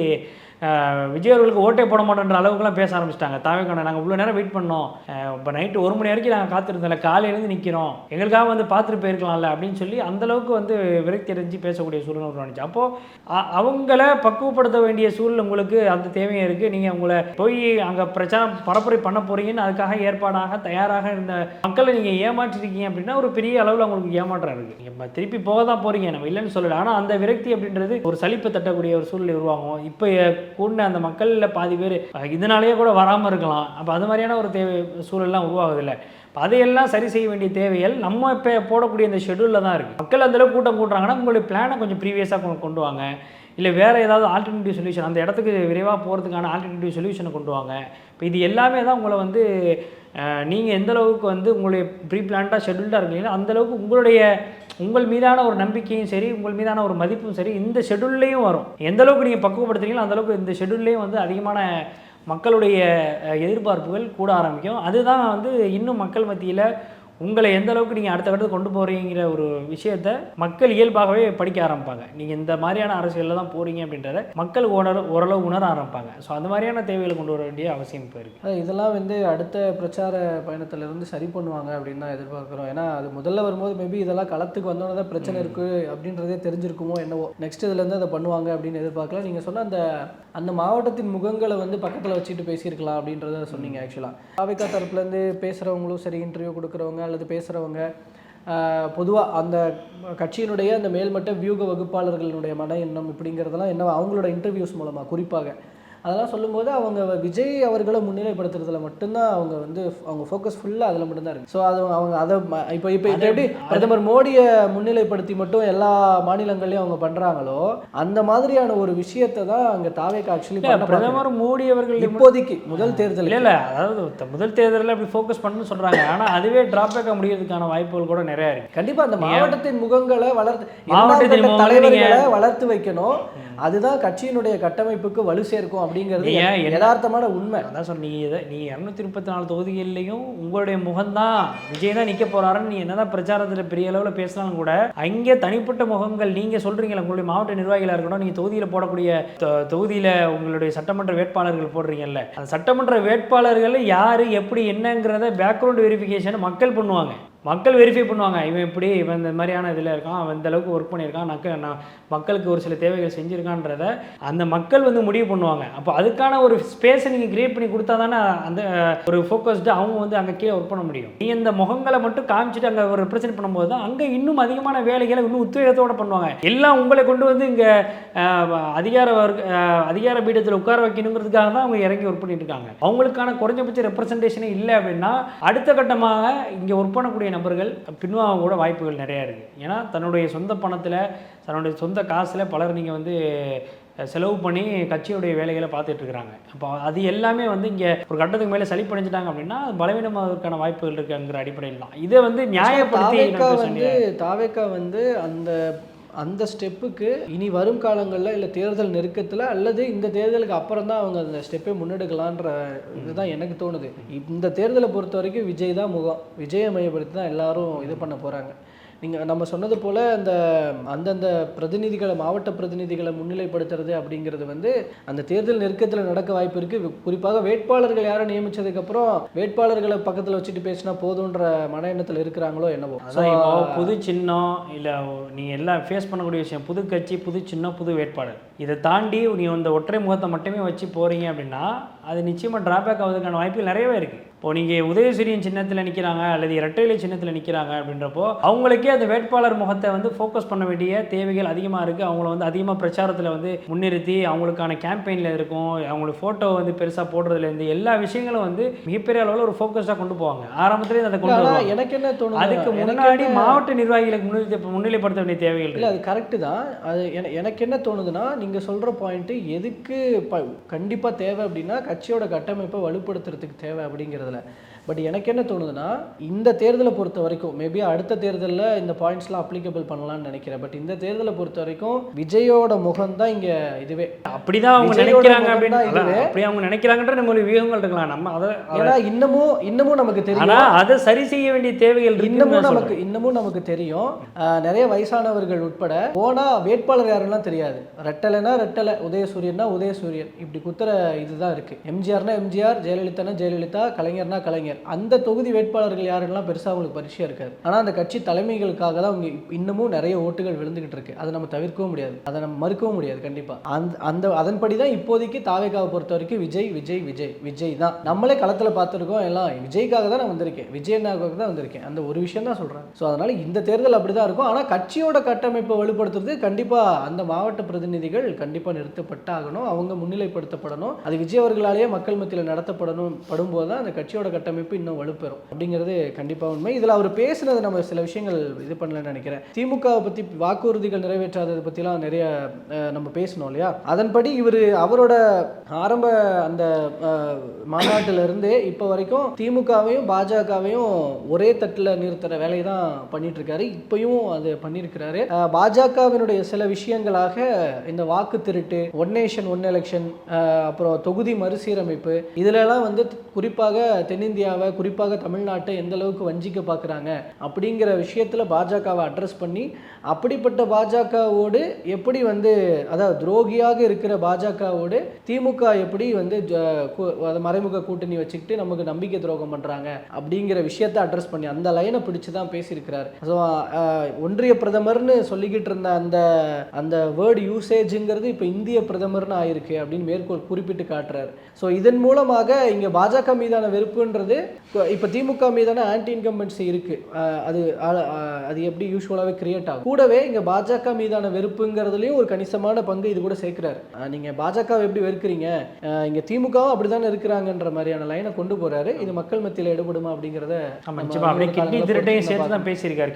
விஜய் அவர்களுக்கு ஓட்டே போட மாட்டேன்ற அளவுக்குலாம் பேச ஆரம்பிச்சிட்டாங்க. தாவேக்கான நாங்கள் இவ்வளோ நேரம் வெயிட் பண்ணோம். இப்போ நைட்டு ஒரு மணி வரைக்கும் நாங்கள் காத்திருந்தோம்ல காலையிலேருந்து நிற்கிறோம் எங்களுக்காக வந்து பார்த்துட்டு போயிருக்கலாம்ல அப்படின்னு சொல்லி அந்தளவுக்கு வந்து விரக்தி அடைஞ்சு பேசக்கூடிய சூழ்நிலை உருவானுச்சு. அப்போது அவங்கள பக்குவப்படுத்த வேண்டிய சூழல் உங்களுக்கு அந்த தேவையும் இருக்குது நீங்கள் உங்களை போய் அங்கே பிரச்சாரம் பரப்புரை பண்ண போகிறீங்கன்னு அதுக்காக ஏற்பாடாக தயாராக இருந்த மக்களை நீங்கள் ஏமாற்றிருக்கீங்க அப்படின்னா ஒரு பெரிய அளவில் உங்களுக்கு ஏமாற்றம் இருக்குது நீங்கள் திருப்பி போக தான் போகிறீங்க நம்ம இல்லைன்னு சொல்லலை. ஆனால் அந்த விரக்தி அப்படின்றது ஒரு சலிப்பு தட்டக்கூடிய ஒரு சூழ்நிலை உருவாகும். இப்போ கூடின அந்த மக்களில் பாதி பேர் இதனாலேயே கூட வராமல் இருக்கலாம். அப்போ அது மாதிரியான ஒரு தேவை சூழல்லாம் உருவாகுதில்ல. இப்போ அதையெல்லாம் சரி செய்ய வேண்டிய தேவைகள் நம்ம இப்போ போடக்கூடிய இந்த ஷெடியூலில் தான் இருக்குது மக்கள் அந்தளவுக்கு கூட்டம் கூட்டுறாங்கன்னா உங்களுடைய பிளானை கொஞ்சம் ப்ரீவியஸாக கொண்டு வாங்க. இல்லை வேறு ஏதாவது ஆல்டர்னேட்டிவ் சொல்யூஷன் அந்த இடத்துக்கு விரைவாக போகிறதுக்கான ஆல்டர்னேட்டிவ் சொல்யூஷனை கொண்டு வாங்க. இப்போ இது எல்லாமே தான் உங்களை வந்து நீங்கள் எந்த அளவுக்கு வந்து உங்களுடைய ப்ரீ பிளான்டாக ஷெட்யூல்டாக இருக்கீங்களோ அந்த அளவுக்கு உங்களுடைய உங்கள் மீதான ஒரு நம்பிக்கையும் சரி உங்கள் மீதான ஒரு மதிப்பும் சரி இந்த ஷெட்யூல்லையும் வரும். எந்த அளவுக்கு நீங்கள் பக்குவப்படுத்துறீங்களோ அந்தளவுக்கு இந்த ஷெட்யூல்லையும் வந்து அதிகமான மக்களுடைய எதிர்பார்ப்புகள் கூட ஆரம்பிக்கும். அதுதான் வந்து இன்னும் மக்கள் மத்தியில் உங்களை எந்த அளவுக்கு நீங்கள் அடுத்த கட்டத்துக்கு கொண்டு போகிறீங்கிற ஒரு விஷயத்த மக்கள் இயல்பாகவே படிக்க ஆரம்பிப்பாங்க. நீங்கள் இந்த மாதிரியான அரசியலில் தான் போகிறீங்க அப்படின்றத மக்கள் உணர ஓரளவு உணர ஆரம்பிப்பாங்க. ஸோ அந்த மாதிரியான தேவைகளை கொண்டு வர வேண்டிய அவசியம் இப்போ இருக்குது இதெல்லாம் வந்து அடுத்த பிரச்சார பயணத்துல இருந்து சரி பண்ணுவாங்க அப்படின்னு தான் எதிர்பார்க்குறோம். ஏன்னா அது முதல்ல வரும்போது மேபி இதெல்லாம் களத்துக்கு வந்தோன்னே தான் பிரச்சனை இருக்குது அப்படின்றதே தெரிஞ்சிருக்குமோ என்னவோ. நெக்ஸ்ட் இதுலேருந்து அதை பண்ணுவாங்க அப்படின்னு எதிர்பார்க்கலாம் நீங்கள் சொன்ன அந்த அந்த மாவட்டத்தின் முகங்களை வந்து பக்கத்தில் வச்சுட்டு பேசியிருக்கலாம் அப்படின்றத சொன்னீங்க ஆக்சுவலாக அவைக்கா தரப்புலேருந்து பேசுகிறவங்களும் சரி இன்டர்வியூ கொடுக்குறவங்க அல்லது பேசுகிறவங்க பொதுவாக அந்த கட்சியினுடைய அந்த மேல்மட்ட வியூக வகுப்பாளர்களுடைய மன எண்ணம் இப்படிங்கிறதெல்லாம் என்ன அவங்களோட இன்டர்வியூஸ் மூலமாக குறிப்பாக. அதெல்லாம் சொல்லும்போது அவங்க விஜய் அவர்களை முன்னிலைப்படுத்துறதுல மட்டும்தான் அவங்க வந்து அவங்க ஃபோக்கஸ் ஃபுல்லாக அதில் மட்டும்தான் இருக்கு. ஸோ அது அவங்க அதை இப்போ இப்போ இப்போ எப்படி பிரதமர் மோடியை முன்னிலைப்படுத்தி மட்டும் எல்லா மாநிலங்கள்லையும் அவங்க பண்ணுறாங்களோ அந்த மாதிரியான ஒரு விஷயத்தை தான் அங்கே தாவேக்கு ஆக்சுவலி பிரதமர் மோடி அவர்கள் இப்போதைக்கு முதல் தேர்தல் இல்லை இல்லை அதாவது முதல் தேர்தலில் அப்படி ஃபோக்கஸ் பண்ணணும்னு சொல்கிறாங்க ஆனால் அதுவே ட்ராபேக்காக முடியறதுக்கான வாய்ப்புகள் கூட நிறையா இருக்குது கண்டிப்பா அந்த மாவட்டத்தின் முகங்களை வளர்த்து மாவட்டத்தின் தலைவர்களை வளர்த்து வைக்கணும் அதுதான் கட்சியினுடைய கட்டமைப்புக்கு வலு சேர்க்கும் அப்படிங்கிறது யதார்த்தமான உண்மை. அதான் சொன்ன நீ இதை நீ இரநூத்தி முப்பத்தி நாலு தொகுதிகள்லையும் உங்களுடைய முகம்தான் விஜய் தான் நிற்க போறாருன்னு நீ என்னதான் பிரச்சாரத்தில் பெரிய அளவில் பேசினாலும் கூட அங்கே தனிப்பட்ட முகங்கள் நீங்கள் சொல்கிறீங்களா உங்களுடைய மாவட்ட நிர்வாகிகளாக இருக்கணும் நீங்கள் தொகுதியில் போடக்கூடிய தொகுதியில் உங்களுடைய சட்டமன்ற வேட்பாளர்கள் போடுறீங்கல்ல அந்த சட்டமன்ற வேட்பாளர்கள் யார் எப்படி என்னங்கிறத பேக்ரவுண்ட் வெரிஃபிகேஷன் மக்கள் பண்ணுவாங்க. மக்கள் வெரிஃபை பண்ணுவாங்க. இவன் இப்படி இவன் இந்த மாதிரியான இதில் இருக்கான் அவன் இந்த அளவுக்கு ஒர்க் பண்ணியிருக்கான் நக்க நான் மக்களுக்கு ஒரு சில தேவைகள் செஞ்சுருக்கான்றத அந்த மக்கள் வந்து முடிவு பண்ணுவாங்க. அப்போ அதுக்கான ஒரு ஸ்பேஸை நீங்கள் கிரியேட் பண்ணி கொடுத்தா தானே அந்த ஒரு ஃபோக்கஸ்டு அவங்க வந்து அங்கே கீழே ஒர்க் பண்ண முடியும். நீ இந்த முகங்களை மட்டும் காமிச்சிட்டு அங்கே ஒரு ரெப்ரசென்ட் பண்ணும்போது தான் அங்கே இன்னும் அதிகமான வேலைகளை இன்னும் உத்வேகத்தோடு பண்ணுவாங்க. எல்லாம் உங்களை கொண்டு வந்து இங்கே அதிகார வர்க்க அதிகார பீடத்தில் உட்கார வைக்கணுங்கிறதுக்காக தான் அவங்க இறங்கி ஒர்க் பண்ணிட்டு இருக்காங்க. அவங்களுக்கான குறைஞ்சபட்ச ரெப்ரசன்டேஷனே இல்லை அப்படின்னா அடுத்த கட்டமாக இங்கே ஒர்க் பண்ணக்கூடிய நபர்கள் பின்வாங்க கூட வாய்ப்புகள் நிறையா இருக்குது ஏன்னா தன்னுடைய சொந்த பணத்தில் தன்னுடைய சொந்த காசில் பலர் நீங்கள் வந்து செலவு பண்ணி கட்சியுடைய வேலைகளை பார்த்துட்டு இருக்கிறாங்க அப்போ அது எல்லாமே வந்து இங்கே ஒரு கட்டத்துக்கு மேலே சளிப்படைஞ்சிட்டாங்க அப்படின்னா அது பலவீனமாவதற்கான வாய்ப்புகள் இருக்குங்கிற அடிப்படையில் தான். இதை வந்து நியாயப்படுத்தி வந்து தாவேக்கா வந்து அந்த அந்த ஸ்டெப்புக்கு இனி வரும் காலங்களில் இல்லை தேர்தல் நெருக்கத்தில் அல்லது இந்த தேர்தலுக்கு அப்புறம் தான் அவங்க அந்த ஸ்டெப்பை முன்னெடுக்கலான்ற இதுதான் எனக்கு தோணுது. இந்த தேர்தலை பொறுத்த வரைக்கும் விஜய் தான் முகம். விஜயை மையப்படுத்தி தான் எல்லாரும் இது பண்ண போகிறாங்க நீங்கள் நம்ம சொன்னது போல் அந்த அந்தந்த பிரதிநிதிகளை மாவட்ட பிரதிநிதிகளை முன்னிலைப்படுத்துறது அப்படிங்கிறது வந்து அந்த தேர்தல் நெருக்கத்தில் நடக்க வாய்ப்பு இருக்குது குறிப்பாக வேட்பாளர்கள் யாரை நியமிச்சதுக்கப்புறம் வேட்பாளர்களை பக்கத்தில் வச்சுட்டு பேசினா போதுன்ற மன எண்ணத்தில் இருக்கிறாங்களோ என்னவோ? புது சின்னம் இல்லை நீ எல்லாம் ஃபேஸ் பண்ணக்கூடிய விஷயம் புது கட்சி புது சின்னம் புது வேட்பாளர். இதை தாண்டி நீ அந்த ஒற்றை முகத்தை மட்டுமே வச்சு போகிறீங்க அப்படின்னா அது நிச்சயமாக டிராபேக் ஆகுறதுக்கான வாய்ப்புகள் நிறையவே இருக்குது இப்போ நீங்கள் உதயசூரியன் சின்னத்தில் நிற்கிறாங்க அல்லது இரட்டையிலை சின்னத்தில் நிற்கிறாங்க அப்படின்றப்போ அவங்களுக்கே அந்த வேட்பாளர் முகத்தை வந்து ஃபோக்கஸ் பண்ண வேண்டிய தேவைகள் அதிகமாக இருக்குது அவங்கள வந்து அதிகமாக பிரச்சாரத்தில் வந்து முன்னிறுத்தி அவங்களுக்கான கேம்பெயினில் இருக்கும் அவங்களுக்கு ஃபோட்டோ வந்து பெருசாக போடுறதுலேருந்து எல்லா விஷயங்களும் வந்து மிகப்பெரிய அளவில் ஒரு ஃபோக்கஸ்டாக கொண்டு போவாங்க. ஆரம்பத்திலே அதை கொண்டு வருவாங்க. எனக்கு என்ன தோணுது அதுக்கு முன்னாடி மாவட்ட நிர்வாகிகளுக்கு முன்னிலை முன்னிலைப்படுத்த வேண்டிய தேவைகள் இல்லை அது கரெக்டு தான். அது என- எனக்கு என்ன தோணுதுன்னா நீங்கள் சொல்கிற பாயிண்ட்டு எதுக்கு கண்டிப்பாக தேவை அப்படின்னா கட்சியோட கட்டமைப்பை வலுப்படுத்துறதுக்கு தேவை அப்படிங்கிறதுல. பட் எனக்கு என்ன தோணுதுன்னா இந்த தேர்தலை பொறுத்த வரைக்கும் மேபி அடுத்த தேர்தலில் இந்த பாயிண்ட்ஸ்லாம் அப்ளிகபிள் பண்ணலாம்னு நினைக்கிறேன். பட் இந்த தேர்தலை பொறுத்த வரைக்கும் விஜயோட முகம் தான் இங்கே இதுவே. அப்படிதான் அவங்க நினைக்கிறாங்க அப்படின்னு இதுவே. அப்படி அவங்க நினைக்கிறாங்கன்ற நம்ம ஒரு வியூகங்கள் இருக்கலாம். நம்ம அதை ஏன்னா இன்னமும் இன்னமும் நமக்கு தெரியும். அதை சரி செய்ய வேண்டிய தேவைகள் இன்னமும் நமக்கு. இன்னமும் நமக்கு தெரியும். நிறைய வயசானவர்கள் உட்பட போனா வேட்பாளர் யாருன்னா தெரியாது. ரெட்டலைனா ரெட்டலை உதயசூரியன்னா உதயசூரியன். இப்படி குத்துற இதுதான் இருக்கு. எம்ஜிஆர்னா எம்ஜிஆர் ஜெயலலிதானா ஜெயலலிதா கலைஞர்னா கலைஞர். அந்த தொகுதி வேட்பாளர்கள் யாருன்னா பெருசா அவங்களுக்கு பரிச்சயம் இருக்காது. ஆனா அந்த கட்சி தலைமைகளுக்காக தான் அவங்க இன்னமும் நிறைய ஓட்டுகள் விழுந்துகிட்டு இருக்கு. அதை நம்ம தவிர்க்கவும் முடியாது. அதை நம்ம மறுக்கவும் முடியாது கண்டிப்பா. அந்த அந்த அதன்படி தான் இப்போதைக்கு தாவேக்காவை பொறுத்த வரைக்கும் விஜய் விஜய் விஜய் விஜய் தான். நம்மளே களத்துல பார்த்துருக்கோம் எல்லாம். விஜய்க்காக தான் நான் வந்திருக்கேன். விஜயனாக்காக தான் வந்திருக்கேன். அந்த ஒரு விஷயம் தான் சொல்றேன். ஸோ அதனால இந்த தேர்தல் அப்படிதான் இருக்கும். ஆனால் கட்சியோட கட்டமைப்பை வலுப்படுத்துறது கண்டிப்பா அந்த மாவட்ட பிரதிநிதிகள் கண்டிப்பா நிறுத்தப்பட்டாகணும். அவங்க முன்னிலைப்படுத்தப்படணும். அது விஜய் அவர்களாலேயே மக்கள் மத்தியில் நடத்தப்படணும். படும்போது தான் அந்த கட்சியோட கட்டமைப்பு இன்னும் வலுப்பெறும். அப்படிங்கிறது கண்டிப்பாக உண்மை. இதில் அவர் பேசுனது நம்ம சில விஷயங்கள் இது பண்ணலன்னு நினைக்கிறேன். திமுகவை பத்தி வாக்குறுதிகள் நிறைவேற்றாததை பற்றிலாம் நிறைய நம்ம பேசணும் இல்லையா? அதன்படி இவர் அவரோட ஆரம்ப அந்த அஹ், இருந்தே இப்போ வரைக்கும் திமுகவையும் பாஜகவையும் ஒரே தட்டில் நிறுத்துற வேலையை தான் பண்ணிட்டு இருக்காரு இப்பயும் அது பண்ணியிருக்கிறாரு பாஜகவினுடைய சில விஷயங்களாக இந்த வாக்கு திருட்டு ஒன் நேஷன் ஒன் எலெக்ஷன் அப்புறம் தொகுதி மறுசீரமைப்பு இதுலலாம் வந்து குறிப்பாக தென்னிந்தியா தென்னிந்தியாவை குறிப்பாக தமிழ்நாட்டை எந்த அளவுக்கு வஞ்சிக்க பார்க்குறாங்க அப்படிங்கிற விஷயத்தில் பாஜகவை அட்ரஸ் பண்ணி அப்படிப்பட்ட பாஜகவோடு எப்படி வந்து அதாவது துரோகியாக இருக்கிற பாஜகவோடு திமுக எப்படி வந்து ஜ- மறைமுக கூட்டணி வச்சுக்கிட்டு நமக்கு நம்பிக்கை துரோகம் பண்ணுறாங்க அப்படிங்கிற விஷயத்தை அட்ரஸ் பண்ணி அந்த லைனை பிடிச்சு தான் பேசியிருக்கிறாரு. ஸோ ஒன்றிய பிரதமர்னு சொல்லிக்கிட்டு இருந்த அந்த அந்த வேர்டு யூசேஜுங்கிறது இப்போ இந்திய பிரதமர்னு ஆயிருக்கு அப்படின்னு மேற்கோள் குறிப்பிட்டு காட்டுறாரு. ஸோ இதன் மூலமாக இங்கே பாஜக மீதான வெறுப்புன்றது இப்போ திமுக மீதான ஆன்டி இன்கம்பன்சி இருக்கு. அஹ் அது அது எப்படி யூஸ்வலாகவே கிரியேட் ஆகும்? கூடவே இங்கே பாஜக மீதான வெறுப்புங்கிறதுலையும் ஒரு கணிசமான பங்கு இது கூட சேர்க்கிறாரு. அஹ் நீங்க பாஜகவை எப்படி வெறுக்கிறீங்க? இங்க திமுகவும் அப்படிதானே இருக்கிறாங்கன்ற மாதிரியான லைனை கொண்டு போறாரு. இது மக்கள் மத்தியில் எடுபடுமா அப்படிங்கிறத அப்படியே கிட்னி திருட்டையும் சேர்த்து தான் பேசியிருக்காரு.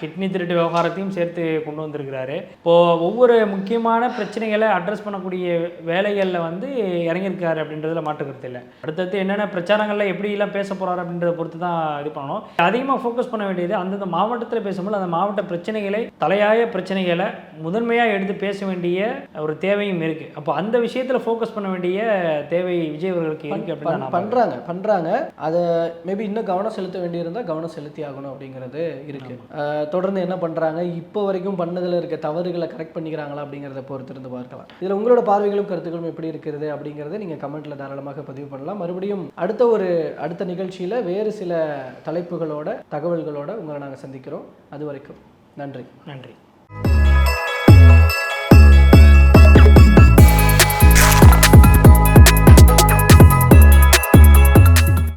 கிட்னி- திருட்டு விவகாரத்தையும் சேர்த்து கொண்டு வந்திருக்கிறாரு. இப்போ ஒவ்வொரு முக்கியமான பிரச்சனைகளை அட்ரஸ் பண்ணக்கூடிய வேலைகளில் வந்து இறங்கியிருக்காரு அப்படின்றதுல மாற்றுக்கிறது இல்லை. அடுத்தடுத்து என்னென்ன பிரச்சாரங்களில் எப்படிலாம் பேச போறாரு அப்படின்றத பொறுத்து தான் இது பண்ணணும். அதிகமாக ஃபோக்கஸ் பண்ண வேண்டியது அந்தந்த மாவட்டத்தில் பேசும்போது அந்த மாவட்ட பிரச்சனைகளை தலையாய பிரச்சனைகளை முதன்மையாக எடுத்து பேச வேண்டிய ஒரு தேவையும் இருக்கு. அப்போ அந்த விஷயத்தில் ஃபோக்கஸ் பண்ண வேண்டிய தேவை விஜய் அவர்களுக்கு இருக்கு அப்படின்னு தான் பண்- நான் பார்க்கிறேன். பண்றாங்க பண்றாங்க. அதை மேபி இன்னும் கவனம் செலுத்த வேண்டியிருந்தா கவனம் செலுத்தி ஆகணும் அப்படிங்கிறது இருக்கு. அஹ் தொடர்ந்து என்ன பண்றாங்க இப்போ வரைக்கும் பண்ணதுல இருக்க தவறுகளை கரெக்ட் பண்ணிக்கிறாங்களா அப்படிங்கிறத பொறுத்து இருந்து பார்க்கலாம். இதுல உங்களோட பார்வைகளும் கருத்துக்களும் எப்படி இருக்கிறது அப்படிங்கறத நீங்க கமெண்ட்ல தாராளமாக பதிவு பண்ணலாம். மறுபடியும் அடுத்த ஒரு அடுத்த நிகழ்ச்சியில் வேறு சில தலைப்புகளோட தகவல்களோட உங்களை நாங்கள் சந்திக்கிறோம். அது வரைக்கும் நன்றி. நன்றி.